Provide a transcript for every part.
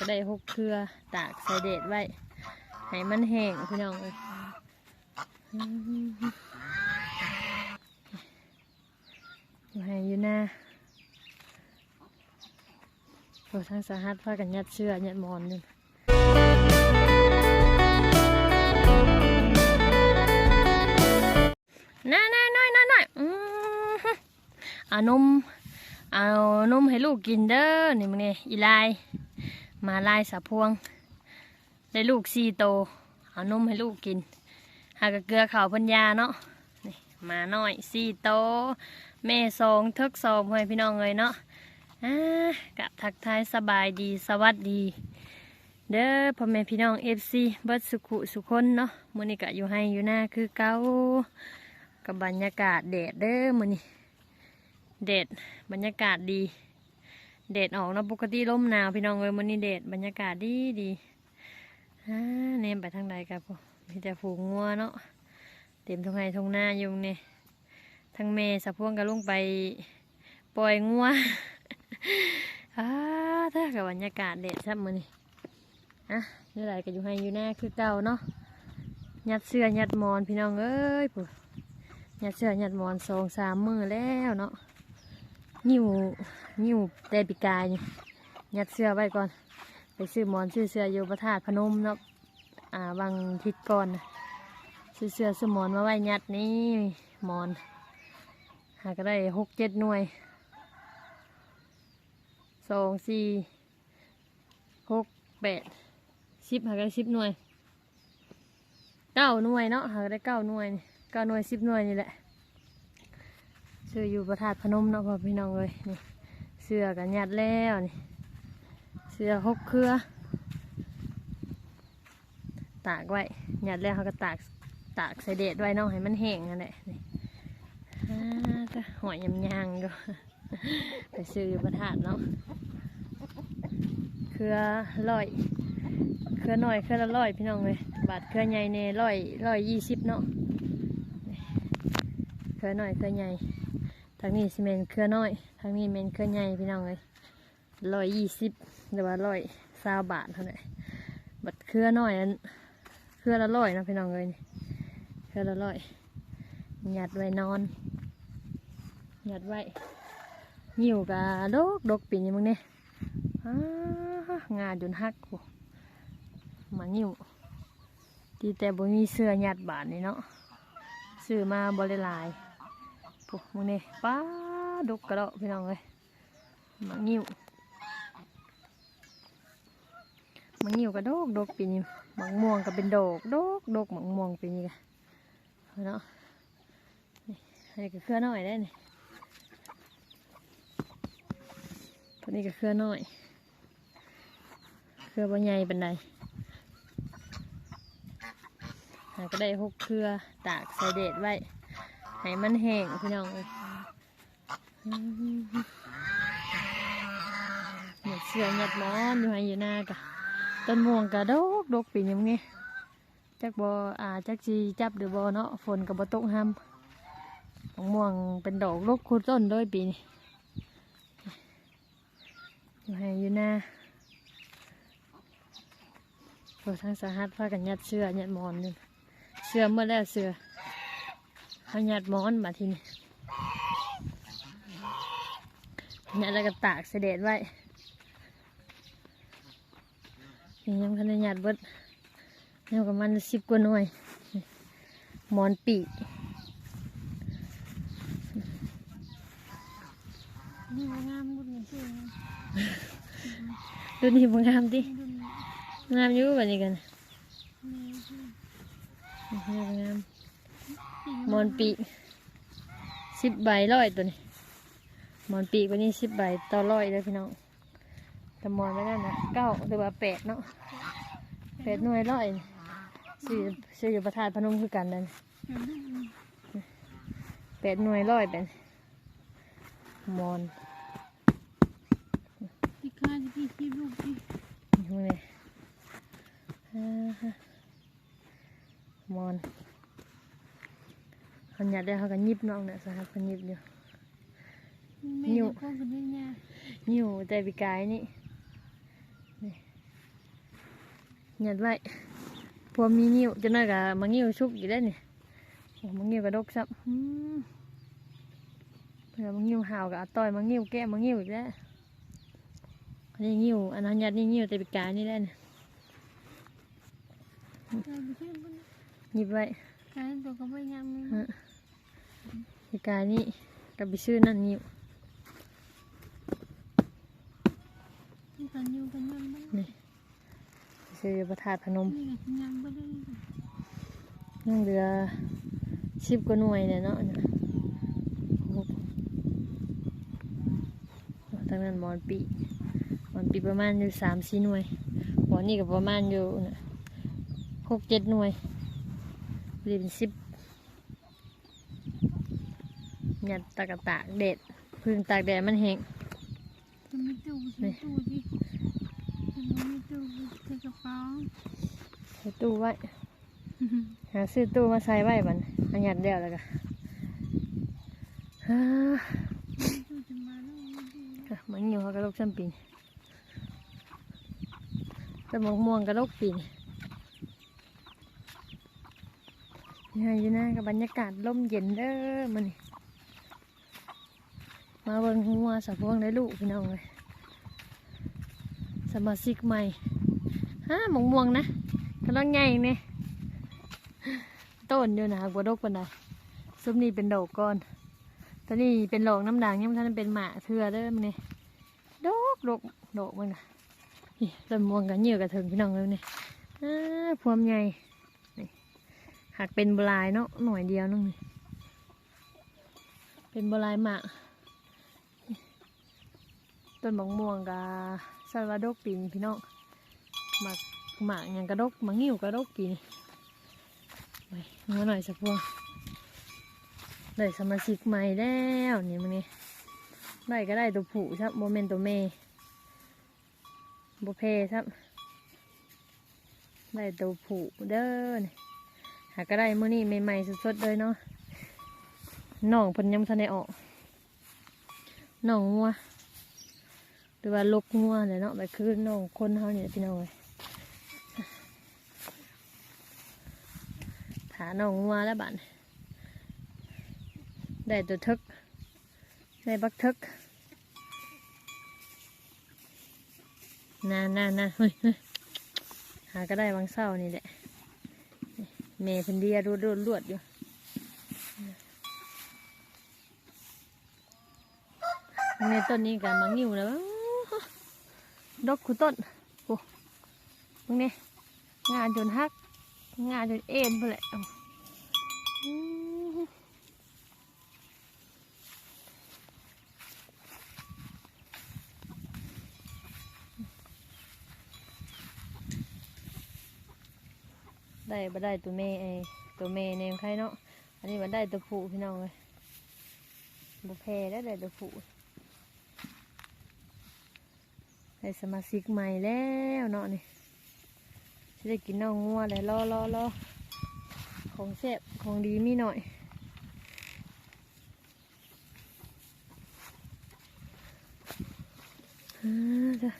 ก็ได้หกเครือตากใส่เด็ดไว้ ให้มันแห้งพี่น้องเลยอยู่ให้อยู่หน้าโอ้ทั้งสาหัสพากันยัดเสื้อยัดมอนอยู่น่าน่าน้อยน้อยน้อยอืมเอานมเอานมให้ลูกกินเด้อนี่มึงเนี่ยอีไล มาไลายสะพวง ได้ลูกสี่โต เอานมให้ลูกกิน หากะเกลือข่าวพันยาเนาะนี่มาหน่อยสี่โตแม่สองเทึกสองให้พี่น้องเลยเนาะกะทักทายสบายดีสวัสดี เด้อพ่อแม่พี่น้องเอฟซีเบิดสุขุสุคนเนาะมือนี้กะอยู่ให้อยู่หน้าคือเก้ากับบรรยากาศแดดเด้อมือนี้เดดบรรยากาศดี เดดออกเนาะปกติลมหนาวพี่น้องเลยมันนี่เดดบรรยากาศดีดีอ่าเนมไปทางใดครับผมมีแต่ฝูงงัวเนาะเต็มทงไห้ทงหน้ายู่เนี่ยทางเมสะพวงก็ลงไปปล่อยงัวอ่าถ้ากับบรรยากาศเดดซับมือนี่อะนี่ไรก็อยู่ให้อยู่หน้าคือเก่าเนาะยัดเสื้อยัดมอนพี่น้องเอ้ยปุ๊ยัดเสื้อยัดมอนสองสามมือแล้วเนาะ นิ้วนิ้วแต่ปีกายยัดเสื้อไว้ก่อน ไปซื้อหมอนซื้อเสื้ออยู่พระธาตุพนมเนาะอ่าบางทิศก่อนน่ะซื้อเสื้อซื้อหมอนมาไว้ยัดนี่หมอน หาก็ได้หกเจ็ดหน่วยสองสี่หกแปดสิบหาก็ได้สิบหน่วยเก้าหน่วยเนาะหาก็ได้เก้าหน่วยเก้าหน่วยสิบหน่วยนี่แหละ ซื้ออยู่ประทาดพนมเนาะพ่อพี่น้องเลยนี่เสื้อกันยัดแล้วนี่เสื้อหกเครือ ตากไว้ยัดแล้วเขาก็ตากตากใส่เดดไว้เนาะให้มันแห้งนั่นแหละนี่าก็หอยยำยางก็ไปซื้ออยู่ประทาดเนาะเครือร้อยเครือหน้อยเครือละร้อยพี่น้องเลยบาทเครือใหญ่เนี่ยร้อยร้อยยี่สิบเนาะเครือหน้อยเครือใหญ่ ทางนี้ซีเมนเครือน้อยทางนี้เมนเครือใหญ่พี่น้องเลยร้อยยี่สิบหรือว่าร้อยสาบาทเท่านั้นบัดเครือน้อยนั้นเครือละร้อยนะพี่น้องเลยเครือละร้อยหยัดไว้นอนหยัดไว้หิวกะดกดกปีนี้มึงเนี่ยอ้างาจนหักกูมาหิวที่แต่บ่มีเสื้อหยัดบาทนี่เนาะซื้อมาบริลาย ปุ๊มึงนี่ป้าดกกระเดาะพี่น้องเลยมังงิ้วมังงิ้วกระดกดกปีนี้มังม่วงก็เป็นดอกดกดกมังม่วงปีนี้กะเนาะนี่อันนี้ก็เครื่อน้อยได้นี่ตัวนี้ก็เครื่อน้อยเครื่อบ่ใหญ่เป็นไดหาก็ได้หกเครือตากใส่เด็ดไว้ ให้มันแห้งพี่น้องเลยอืมหยัดเสือหยัดหมอนอยู่ให้อยู่หน้ากะต้นม่วงกะดกดกปีนี้มึงจักบออ่าจักจีจับหรือบอเนาะฝนกับบตกห้ำมม่วงเป็นดอกลกคูต้นด้วยปีนี้อยู่ให้อยู่หน้าโอ้ทั้งสาหัสพากันยัดเสื้อยัดหมอนอยู่เสื้อเมื่อแล้วเสื้อ เขาหยัดหมอนมาทีนี้หยัดแล้วก็ตากเสด็จไว้นี่ยังพันได้หยัดเบิดแล้วก็มันสิบกว่าหน่วยมอนปีนี่งามบุญเงินชื่อดูนี่งามดิงามอยู่แบบนี้กันงาม มอนปีสิบใบร้อยตัวนี้มอนปีกวันนี้สิบใบต่อร้อยเลยพี่น้องแต่มอนไม่ได้นะเก้าหรือว่าแปดเนาะแปดหน่วยร้อยนี่ซื้อยู่ประทาดพนมคือกันนั่นแปดหน่วยร้อยเป็นมอนที่ข้าที่พี่ที่ลูกที่อยู่มอน เขาหยัดได้เขาก็ยิบน้องเนี่ยสหัสเขายิบอยู่แม่นิ้วจะพ่อคนนี้เนี่ยนิ้วแต่ปีกายนี่นี่หยัดไว้พวมีงิ้วจะน้อยกับมางิ้วชุกอยู่ได้เนี่ยโอ้มางิ้วกระดกซับอืมเผื่อมางิ้วห่าวกับอาต้อยมางิ้วแก้มางิ้วอีกแล้วอันนี้งิ้วอันนั้นยัดนี่งิ้วแต่ปีกายนี่ได้เนี่ยใจไปชื่อบุญหยิบไว้ การตัวก็ไม่งามเลยฮะปีกายนี่กับบิชื่อนั่นงิ้วที่กันอยู่กันยังบ้างนี่ชื่อพระธาตุพนมนั่งเรือสิบกว่าหน่วยเนี่ยเนาะเนี่ยโอ้โหทางนั้นมอนปีมอนปีประมาณอยู่สามสี่หน่วยหมอนนี่ก็ประมาณอยู่หกเจ็ดหน่วย รียนสิบหยัดตากะตากแดดพึ่งตากแดดมันแห้งจะมีตู้ใส่ตู้ดิจะมีตู้ใส่กระเป๋าใส่ตู้ไว้หาซื้อตู้มาใส่ไว้บันอันหยัดเดียวแล้วก็ฮ่าตู้จะมาแล้วไม่ดูอะมันอยู่เขากระโดกซ้ำปีนตะมกม่วงกระโดกปีน นี่ฮะอยู่นะกับบรรยากาศลมเย็นเด้อมันนี่มาเบิ่งหัวสะพวงได้ลูกพี่น้องเลยสมาชิกใหม่ฮะหมกม่วงนะกำลังไงเนี่ยต้นอยู่นะกว่าดกปานใดซุมนี้เป็นดอกก่อนตอนนี้เป็นหลอกน้ำด่างยังบ่ทันเป็นหมาเถื่อเด้อมันนี่ดกดกดกมันน่ะต้นม่วงกันเหยื่อกับถึงพี่น้องเลยนี่อ้าพวมใหญ่ หากเป็นบลายเนาะหน่อยเดียวนึงเป็นบลายหมากต้นมะม่วงกับซาลวาดกปีนพี่น้องหมากหมากหยังกระดกหมากงิ้วกระดกปีนไปมาหน่อยสักพวงได้สมาชิกใหม่แล้วนี่มันนี่ได้ก็ได้ตัวผู้ครับโมเมนตัวเมย์โบเพครับได้ตัวผู้เด้อนี่ หาก็ได้มื้อนี้ใหม่ๆสดๆเลยเนาะน้องพิ่นยังบ่ทันออกน้องงัวหรือว่าลกงัวเนี่ยเนาะแบบคือน้องคนเฮาเนี่ยพี่น้องเลยถาน้องงัวแล้วบัดได้ตัวทึกได้บักทึกน่าน่าน่าเฮ้ยเฮ้ยหาก็ได้บางเศร้านี่แหละ เมย์พันเดียรวดรวดรวดอยู่ในต้นนี้กันมังงิ้วแล้วดอกคูต้นโอ้ตรงเนี่ยงานจนฮัก งานจนเอ็นไปเลยเอาอืม ได้บ่ได้ตัวเมย์ไอตัวเมย์เนมใครเนาะอันนี้มัได้ตัวผู้พี่น้องเลยบุเพได้ได้ตัวผู้ได้สมาชิกใหม่แล้วเนาะนี่จะได้กินน้องงัวเลยรอรอรอของแซ่บของดีมีหน่อยอ่าจ้ะ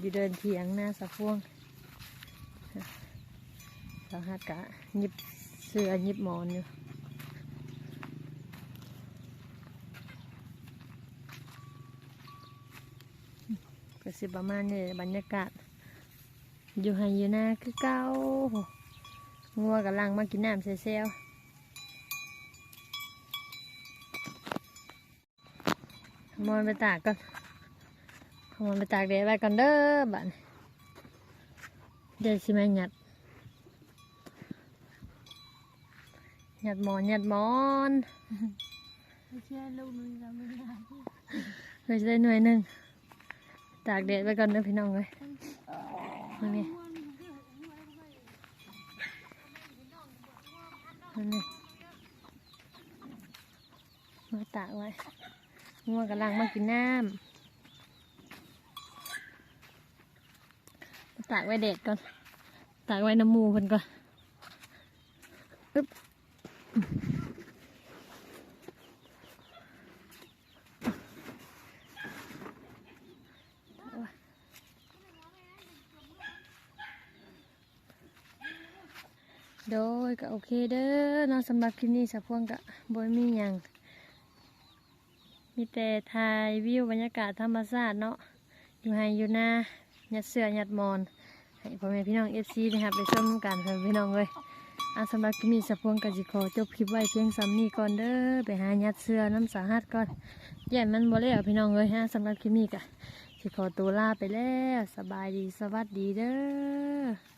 อยู่ เดินเถียงหน้าสะพวงสาหัสกะยิบเสื้อยิบหมอนอยู่ก็สิประมาณนี้บรรยากาศ อยู่ให้อยู่หน้าคือเก้างัวกับลังมากินน้ำเซลมอนไปตากก่อน มยไปตากแดดไว้ก่อนเด้อบ้านเดี๋ยวสิแม่หยัดหยัดหมอนหยัดหมอนไม่เชื่อลูกนึงก็ไม่ได้เพื่อจะได้หน่วยหนึ่งตากแดดไว้ก่อนเด้อพี่น้องเลยนี่นี่นี่มาตากไว้งัวกำลังมากินน้ำ ตากไว้เดดก่อน ตากไว้น้ำมูเพิ่นก่อนอึ๊บโดยก็โอเคเด้อเนอะสำหรับคลิปนี้สะพวงก็บอยมีอย่าง มีแต่ทายวิวบรรยากาศธรรมชาติเนาะอยู่ไฮอยู่นา ยัดเสื้อยัดมอนให้พ่อแม่พี่น้องเอฟซีนะครับไปชมกันค่ะพี่น้องเลยอาสำหรับคลิปนี้สะพวงกสิขอจบคลิปไว้เพียงซ้ำนี้ก่อนเด้อไปหายัดเสื้อน้ำสาหัสก่อนแย่นมันบ่แล้วพี่น้องเลยฮะสำหรับคลิปนี้ก็สิขอตัวลาไปแล้วสบายดีสวัสดีเด้อ